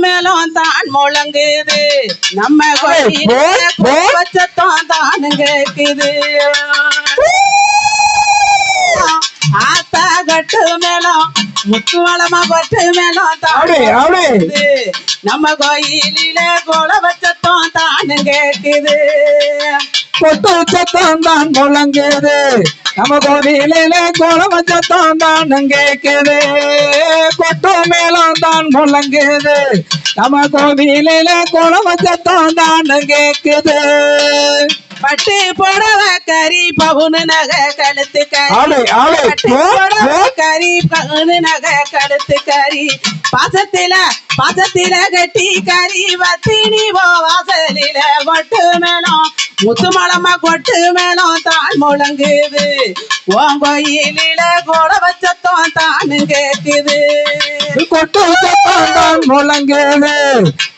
மேலும் தான் முழங்குது நம்ம கோயில போ, போ. வச்சத்தம் தான் கேக்குது ஆத்தா கட்டு மேலும் முத்து வளமா கொட்டு மேலும். தாடுது நம்ம கோயிலில கோல வச்சத்தம் தான் கேக்குது கொட்டு சத்தம் தான் முழங்குது நம்ம கோவிலில கோலம் சத்தம் தான் கேக்குது கொட்டு மேளம் தான் முழங்குது நம்ம கோவிலில கோலம் சத்தம் தான் கேக்குது பட்டு புடவ கறி பவுனு நகை கழுத்து கறி. பட்டு புடவ. கறி பவுனு நகை கழுத்து கறி. பாசத்தில பதத்தில கட்டி கறி வத்தினி போ வாசலில ஒட்டு மேளம். முத்துமலமா கொட்டு மேளம் தான் முழங்குது. ஓம் கோயிலில கோல வச்சத்தம் தான் கேக்குது கொட்டு சத்தம் தான் முழங்குது.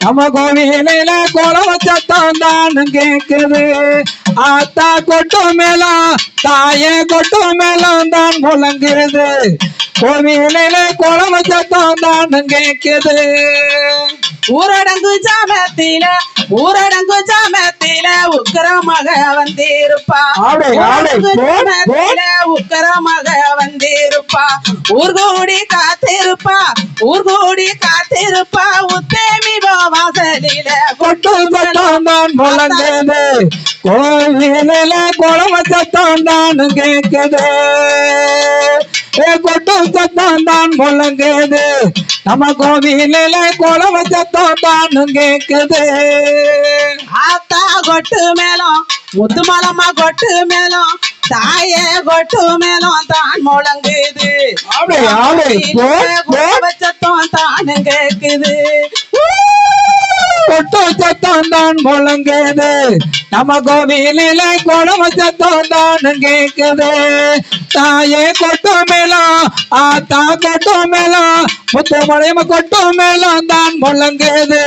நம்ம கோவிலில கோலம் சத்தம் தான் கேக்குது ஆத்தா கொட்டு மேளம் தாயே கொட்டு மேளம் தான் முழங்குது. கோவிலில கோலம் சத்தம் தான் கேக்குது ஊரடங்கு ஜாமத்தில ஊரடங்கு ஜாமத்தில உக்கரமாக வந்திருப்பா. ஊரடங்கு. ஜாமத்தில உக்கரமாக வந்திருப்பா. ஊர்கூடி காத்திருப்பா ஊர்கூடி காத்திருப்பா. உத்தேமி வாசலில கொட்டு சத்தம் தான் முழங்குது. கோவிலில சத்தம் தான் கேக்குது ஏ கொட்டு சத்தம் தான் முழங்குது நம்ம கோவிலில கோலம் சத்தம் கேக்குது ஆத்தா கொட்டு மலமா கொட்டு மேளம் தாயே கொட்டு மேளம் தான் முழங்குது. வச்சத்தம் தான் கேக்குது கொட்டு சத்தம் தான் முழங்குது நம்ம கோவிலில கோலம் சத்தம் தான் கேக்குது தாயே கொட்டு மேளம் ஆத்தா கொட்டு மேளம் முத்து மலையம கொட்டு மேளம் தான் முழங்குது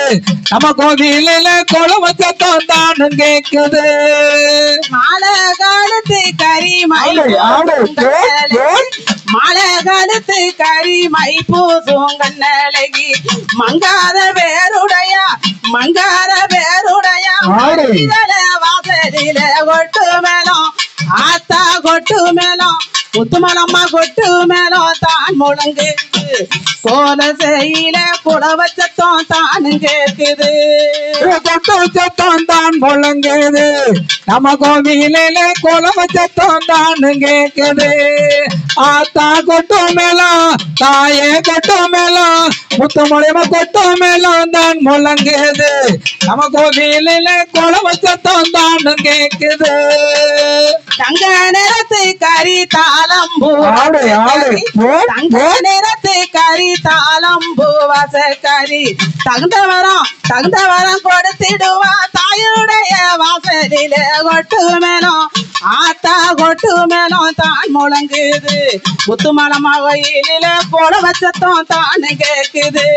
நம்ம கோவிலில கோலம் சத்தம் தான் மாலை காலத்து கறி மை ஆடு, ஆடு. போ, போ. மாலை காலத்து கறி மை பூசும் கண்ணழகி. மங்காத வேருடையா மங்காத வேருடையா. வாசலில கொட்டு மேளம் ஆத்தா கொட்டு மேளம் முத்துமலம்மா கொட்டு மேலோ தான் முழங்கு கோல செய்யில குடவச்சத்தம் தான் கேட்குது. கொட்டு சத்தம் தான் முழங்குது. நம்ம கோவிலில கோலம் சத்தம் தான் கேட்குது. ஆத்தா கொட்டு மேலோ தாயே கொட்டு மேளம் முத்து மூலியமா கொட்டு மேளம் தான் முழங்குது நம்ம கோவிலில கோலம் சத்தம் தான் கேக்குது தங்க நிறத்து கறி தாளம்பூ தங்க. நிறத்து கறி தாளம்பூ வாசக்கறி தகுந்த வரம் தகுந்த வரம் கொடுத்திடுவா. தாயுடைய வாசலில கொட்டு மேலும் ஆத்தா கொட்டு மேலும் தான் முழங்குது. முத்துமலமா கோயிலில போல வச்சத்தம் தான் கேக்குது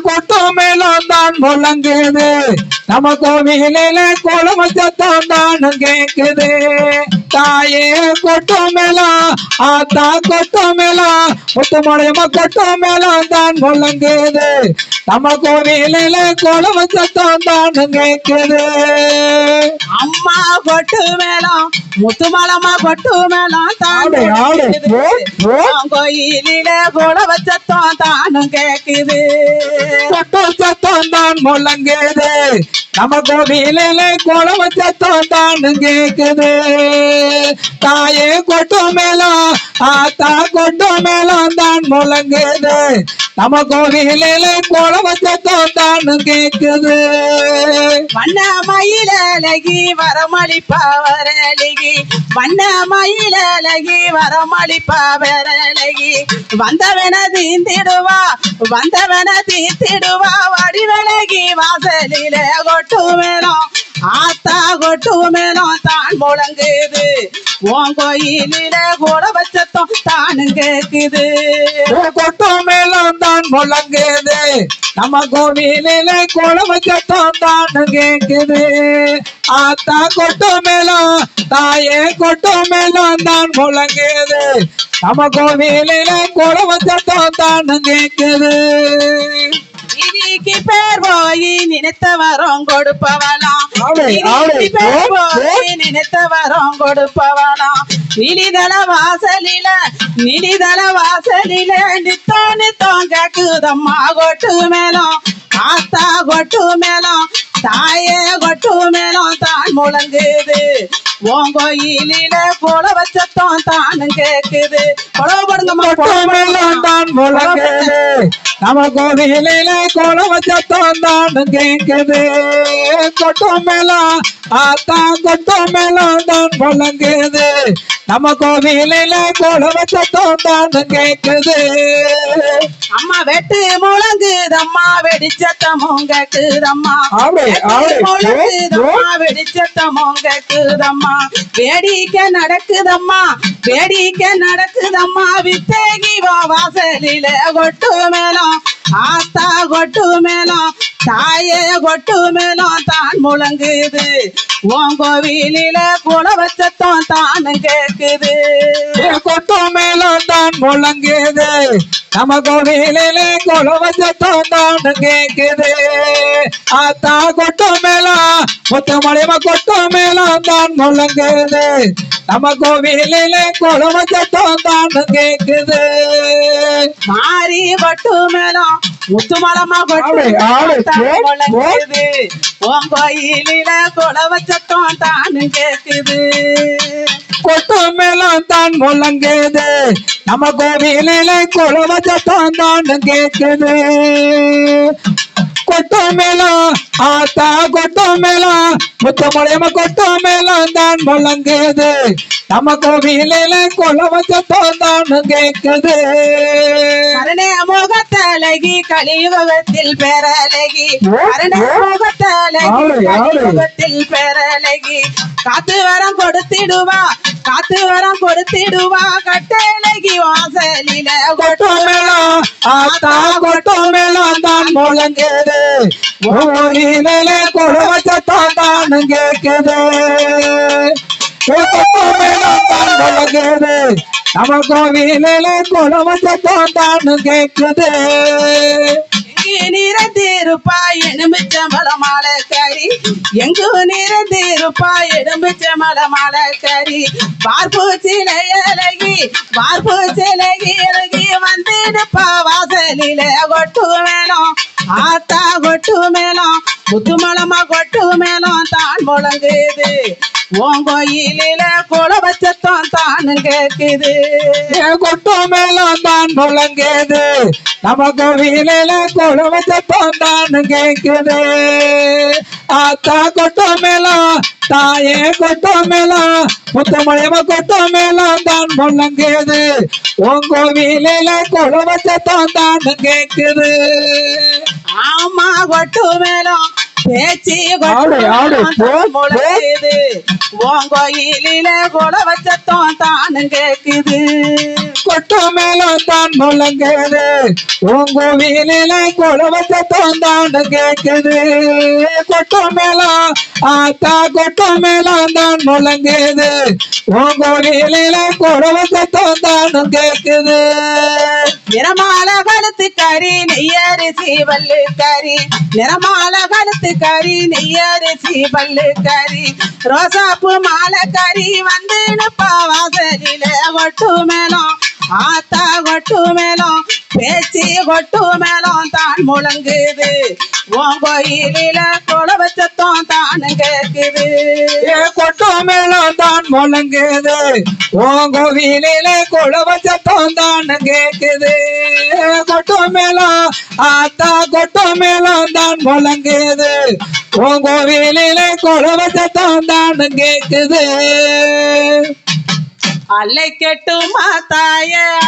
கொட்டு மேலும் தான் முழங்குது. நம்ம கோவிலில கோலம் சத்தம் தான் கேக்குது தாயே கொட்டு மேளம் ஆத்தா கொட்டு மேளம் முத்து மலையம்மா கொட்டு மேளம் தான் முழங்குது நம்ம கோவிலில கோலம் சத்தம் தான் கேக்குது அம்மா கொட்டு மேளம் முத்துமலமா கொட்டு மேளம் தான் கோயிலில கூட வச்சத்தம் தானும் கேக்குது கொட்டு சத்தம் தான் முழங்குது நம்ம கோவிலில கோலம் சத்தம் தான் கேக்குது தாயே கொட்டு மேளம் ஆத்தா கொட்டு மேளம் தான் முழங்குது. நம்ம கோவிலில கோலம் சத்தம் தான் கேக்குது. வண்ண மயில அழகி வரமளிப்பாவரழகி வண்ண மயில அழகி வரமளிப்பா வரலகி வந்தவன தீந்திடுவா வந்தவன தீத்திடுவா வடிவழகி வாசலில கொட்டு மேலும் ஆத்தா கொட்டு மேலும் தான் முழங்குது. உன் கோயிலில கூட வச்சத்தம் தானும் கேக்குது கொட்டு மேலும் தான் முழங்குது. நம்ம கோவிலில கூட சத்தம் தான் கேக்குது ஆத்தா கொட்டு மேலும் தாயே கொட்டு மேலும் தான் முழங்குது. நம்ம கோவிலில கூட சத்தம் தான் கேக்குது நிதிக்கு பேர் போய் நினைத்த வரம் கொடுப்பவளாம் பேர். போய் நினைத்த வரம் கொடுப்பவளாம். நிலிதள வாசலில நிலிதள வாசலில நித்தோ நித்தம் கேக்குதம்மா கொட்டு மேலம் ஆத்தா கொட்டு மேலம் தாயே கொட்டு மேலம் தான் முழங்குது. உன் கோயிலில கோல வச்சத்தம் தானும் கேக்குது. கொலவு போடுங்கம்மா கொட்டு தான் முழங்குது. நம்ம கோவிலில வச்சத்தம் தான் கேக்குது கொட்டு மேளம் ஆத்தா கொட்டு மேளம் தான் முழங்குது நம்ம கோவிலில வச்சத்தம் தான் கேக்குது அம்மா வெட்டு முழங்குதம்மா வெடிச்சத்தமும் கேக்குதம்மா. முழங்குதம்மா வெடிச்சத்தமும் கேக்குதம்மா வேடிக்கை நடக்குதம்மா வேடிக்கை நடக்குதம்மா வித்தேகி வாசலில கொட்டு மேளம் ஆத்தா கொட்டு மேளம் தாயே கொட்டு மேளம் தான் முழங்குது. உன் கோவிலில குல வச்சத்தம் தானும் கேக்குது கொட்டு மேளம் தான் முழங்குது. நம்ம கோவிலில கோலம் வச்சத்தம் தான் கேக்குது ஆத்தா கொட்டு மேளம் முத்து மலையம கொட்டு மேளம் தான் முழங்குது. நம்ம கோவிலில கோலம் வச்சத்தம் தான் கேக்குது மாறி கொட்டு மேளம் முத்துமலமா கொட்டு ஆளு, ஆளு. தான் ஓ, முழங்குது. உன் கோயிலில குல வச்சத்தம் தானும் கேக்குது. கொட்டு மேளம் தான் முழங்குது. நம்ம கோவிலில கோலம் வச்சத்தம் தான் கேக்குது. கொட்டு மேளம் ஆத்தா கொட்டு மேளம் மலையம கொட்டு மேளம் தான் முழங்குது நம்ம கோவிலில கோலம் வச்சத்தம் தான் கேக்குது கருணே முகத்தழகி கலியுகத்தில் பேரழகி கருணே முகத்தழகி ஆளு, ஆளு. கலியுகத்தில் பேரழகி காத்து வரம் கொடுத்திடுவா. காத்து வரம் கொடுத்திடுவா கட்டழகி வாசலில கொட்டு ஆத்தா கொட்டு தான் முழங்குது கோவிலில கோலம் வச்சத்தம் தான் கேக்குது கொட்டு மேளம் தான் முழங்குது தான் கேக்குது எங்கு நிறந்திருப்பா எலுமிச்சம்பழ மாலை கறி எங்கு நிறந்திருப்பா எலுமிச்சம்பழ மாலை கறி பார்ப்பு சிலையழகி பார்ப்பு சிலகி அழகி வந்திருப்பா. வாசலில கொட்டு மேளம் ஆத்தா கொட்டு மேளம் முத்துமலமா கொட்டு மேளம் தான் முழங்குது. உன் கோயிலில குல வச்சத்தம் தானும் கேக்குது கொட்டு மேளம் தான் முழங்குது. நம்ம கோவிலில கோலம் வச்சத்தம் தான் கேக்குது ஆத்தா கொட்டு மேளம் தாயே கொட்டு மேளம் முத்தமலையம கொட்டு மேளம் தான் முழங்குது. உன் கோவிலில கோலம் வச்சத்தம் தான் கேக்குது ஆமா கொட்டு மேளம் பேச்சு. முழுகுது. உன் கோயிலில குல வச்சத்தம் தானும் கேக்குது. கொட்டு மேளம் தான் முழங்குது. உன் கோவிலில கோலம் வச்சத்தம் தான் கேக்குது. கொட்டு மேளம் ஆத்தா கொட்டு மேளம் தான் முழங்குது உன் கோயிலில குறவு சத்தம் தானும் கேக்குது நிறமால கழுத்து கறி நெய்யரிசி வல்லு கறி. நிறமால கழுத்து கறி நெய்யரிசி வல்லு கறி. ரோசாப்பு மாலை கறி வந்து நிப்பா வாசலில ஒட்டு மேலும் ஆத்தா ஒட்டு மேலும் பேச்சு கொட்டு மேளம் தான் முழங்குது. உன் கோயிலில கொல வச்சத்தம் தான் கேக்குது ஏ கொட்டு மேளம் தான் முழங்குது. உன் கோவிலில கோலம் வச்சத்தம் தான் கேக்குது கொட்டு மேளம் ஆத்தா கொட்டு மேளம் தான் முழங்குது. உன் கோவிலில கோலம் வச்சத்தம் தான் கேக்குது அல்லை கெட்டுமா தாய